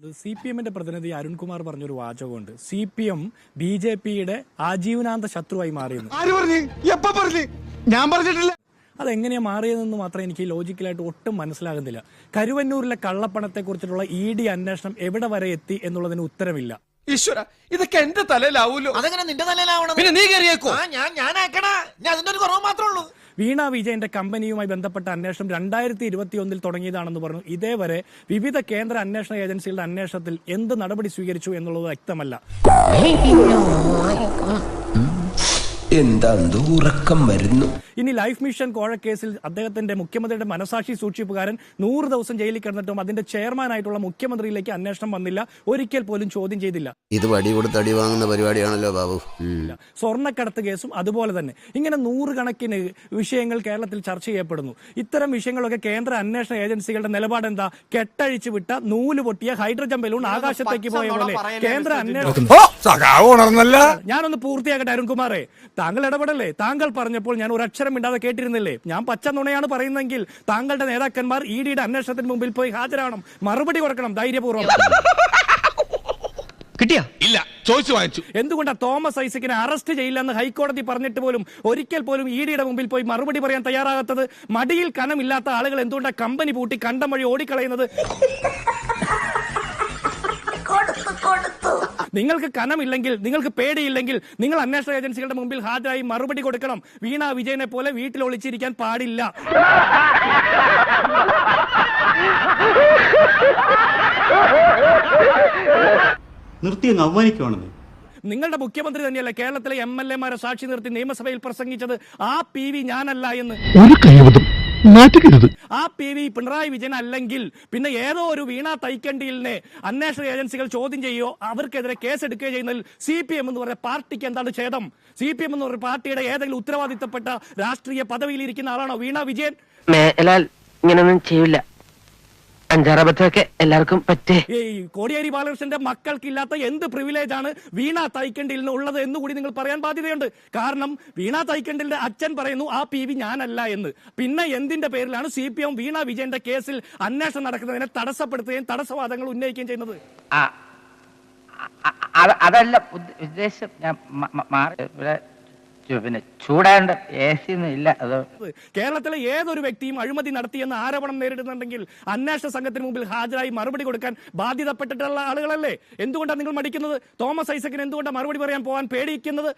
C P എമ്മിന്റെ പ്രതിനിധി അരുൺകുമാർ പറഞ്ഞൊരു വാചകമുണ്ട്. C P M B J പിയുടെ ആജീവനാന്ത ശത്രുവായി മാറിയെന്ന്. ആര് പറഞ്ഞു? എപ്പ പറഞ്ഞു? ഞാൻ പറഞ്ഞിട്ടില്ല. അതെങ്ങനെയാ മാറിയതെന്ന് മാത്രം എനിക്ക് ലോജിക്കലായിട്ട് ഒട്ടും മനസ്സിലാകുന്നില്ല. കരുവന്നൂരിലെ കള്ളപ്പണത്തെ കുറിച്ചിട്ടുള്ള ഇ ഡി അന്വേഷണം എവിടെ വരെ എത്തി എന്നുള്ളതിന് ഉത്തരമില്ല. ഈശ്വര ഇതൊക്കെ എന്റെ തലയിലാവൂലോ? അതെങ്ങനെ നിന്റെ തലയിലാവണം? പിന്നെ നീ കയറിയേക്കോ? ആ ഞാൻ ഞാനാക്കണ ഞാൻ അതിന്റെ ഒരു കുറവ് മാത്രമേ ഉള്ളൂ വീണ വിജയന്റെ കമ്പനിയുമായി ബന്ധപ്പെട്ട അന്വേഷണം രണ്ടായിരത്തി ഇരുപത്തി ഒന്നിൽ തുടങ്ങിയതാണെന്ന് പറഞ്ഞു. ഇതേവരെ വിവിധ കേന്ദ്ര അന്വേഷണ ഏജൻസികളുടെ അന്വേഷണത്തിൽ എന്ത് നടപടി സ്വീകരിച്ചു എന്നുള്ളത് വ്യക്തമല്ല. എന്താ ഉറക്കം വരുന്നു? ഇനി ലൈഫ് മിഷൻ കോഴക്കേസിൽ അദ്ദേഹത്തിന്റെ മുഖ്യമന്ത്രിയുടെ മനസാക്ഷി സൂക്ഷിപ്പുകാരൻ നൂറ് ദിവസം ജയിലിൽ കിടന്നിട്ടും അതിന്റെ ചെയർമാനായിട്ടുള്ള മുഖ്യമന്ത്രിയിലേക്ക് അന്വേഷണം വന്നില്ല. ഒരിക്കൽ പോലും ചോദ്യം ചെയ്തില്ല. ഇത് വടി കൊടുത്ത് അടി വാങ്ങുന്ന പരിപാടിയാണല്ലോ ബാബു. സ്വർണക്കടത്ത് കേസും അതുപോലെ തന്നെ. ഇങ്ങനെ നൂറുകണക്കിന് വിഷയങ്ങൾ കേരളത്തിൽ ചർച്ച ചെയ്യപ്പെടുന്നു. ഇത്തരം വിഷയങ്ങളൊക്കെ കേന്ദ്ര അന്വേഷണ ഏജൻസികളുടെ നിലപാട് എന്താ കെട്ടഴിച്ചു വിട്ട നൂൽ പൊട്ടിയ ഹൈഡ്രജൻ ബലൂൺ ആകാശത്തേക്ക് പോയ പോലെ കേന്ദ്ര അന്വേഷണ ഞാനൊന്ന് പൂർത്തിയാക്കട്ടെ അരുൺകുമാറെ. താങ്കൾ ഇടപെടല്ലേ? താങ്കൾ പറഞ്ഞപ്പോൾ ഞാൻ ഒരു അക്ഷരം ഇണ്ടാതെ കേട്ടിരുന്നില്ലേ? ഞാൻ പച്ച നുണയാണ് പറയുന്നതെങ്കിൽ താങ്കളുടെ നേതാക്കന്മാർ ഇ ഡിയുടെ അന്വേഷണത്തിന് മുമ്പിൽ പോയി ഹാജരാകണം. മറുപടി കൊടുക്കണം ധൈര്യപൂർവം. കിട്ടിയാ? ഇല്ല ചോദിച്ചു വാങ്ങിച്ചു. എന്തുകൊണ്ടാണ് തോമസ് ഐസക്കിനെ അറസ്റ്റ് ചെയ്യില്ലെന്ന് ഹൈക്കോടതി പറഞ്ഞിട്ട് പോലും ഒരിക്കൽ പോലും ഇ ഡിയുടെ മുമ്പിൽ പോയി മറുപടി പറയാൻ തയ്യാറാകാത്തത്? മടിയിൽ കനമില്ലാത്ത ആളുകൾ എന്തുകൊണ്ടാണ് കമ്പനി പൂട്ടി കണ്ടം വഴി ഓടിക്കളയുന്നത്? നിങ്ങൾക്ക് കനമില്ലെങ്കിൽ നിങ്ങൾക്ക് പേടിയില്ലെങ്കിൽ നിങ്ങൾ അന്വേഷണ ഏജൻസികളുടെ മുമ്പിൽ ഹാജരായി മറുപടി കൊടുക്കണം. വീണ വിജയനെ പോലെ വീട്ടിൽ ഒളിച്ചിരിക്കാൻ പാടില്ല. നിർത്തി അങ്ങ് അവമാനിക്കുവാണെന്നേ. നിങ്ങളുടെ മുഖ്യമന്ത്രി തന്നെയല്ല കേരളത്തിലെ എം എൽ എമാരെ സാക്ഷി നിർത്തി നിയമസഭയിൽ പ്രസംഗിച്ചത്? ആ പി വി ഞാനല്ല എന്ന്. ഒരു കഴിവതും നാറ്റുകരുത് ആ പി വി പിണറായി വിജയൻ അല്ലെങ്കിൽ പിന്നെ ഏതോ ഒരു വീണ തൈക്കണ്ടിയിലിനെ അന്വേഷണ ഏജൻസികൾ ചോദ്യം ചെയ്യുകയോ അവർക്കെതിരെ കേസെടുക്കുകയോ ചെയ്യുന്നതിൽ സി പി എം എന്ന് പറയുന്ന പാർട്ടിക്ക് എന്താണ് ഛേദം? സി പി എം എന്ന് പറയുന്ന പാർട്ടിയുടെ ഏതെങ്കിലും ഉത്തരവാദിത്തപ്പെട്ട രാഷ്ട്രീയ പദവിയിൽ ഇരിക്കുന്ന ആളാണോ വീണ വിജയൻ? മേലാൽ ഇങ്ങനൊന്നും ചെയ്യില്ല അഞ്ചാറബദ്ധമൊക്കെ എല്ലാവർക്കും പറ്റേ ഈ കോടിയേരി ബാലകൃഷ്ണന്റെ മക്കൾക്കില്ലാത്ത എന്ത് പ്രിവിലേജ് ആണ് വീണ തൈക്കണ്ടിൽ നിന്ന് ഉള്ളത് എന്ന് കൂടി നിങ്ങൾ പറയാൻ ബാധ്യതയുണ്ട് കാരണം വീണ തൈക്കണ്ടിലിന്റെ അച്ഛൻ പറയുന്നു ആ പി വി ഞാനല്ല എന്ന് പിന്നെ എന്തിന്റെ പേരിലാണ് സി പി എം വീണ വിജയന്റെ കേസിൽ അന്വേഷണം നടക്കുന്നതിനെ തടസ്സപ്പെടുത്തുകയും തടസ്സവാദങ്ങൾ ഉന്നയിക്കുകയും ചെയ്യുന്നത് അതല്ല ഉദ്ദ- ഉദ്ദേശം ഞാൻ മാറി ഇവിടെ പിന്നെ ചൂടാണ്ട് എ സി ഒന്നും ഇല്ല അത് കേരളത്തിലെ ഏതൊരു വ്യക്തിയും അഴിമതി നടത്തിയെന്ന് ആരോപണം നേരിടുന്നുണ്ടെങ്കിൽ അന്വേഷണ സംഘത്തിന് മുമ്പിൽ ഹാജരായി മറുപടി കൊടുക്കാൻ ബാധ്യതപ്പെട്ടിട്ടുള്ള ആളുകളല്ലേ? എന്തുകൊണ്ടാണ് നിങ്ങൾ മടിക്കുന്നത്? തോമസ് ഐസക്കിന് എന്തുകൊണ്ടാണ് മറുപടി പറയാൻ പോകാൻ പേടിക്കുന്നത്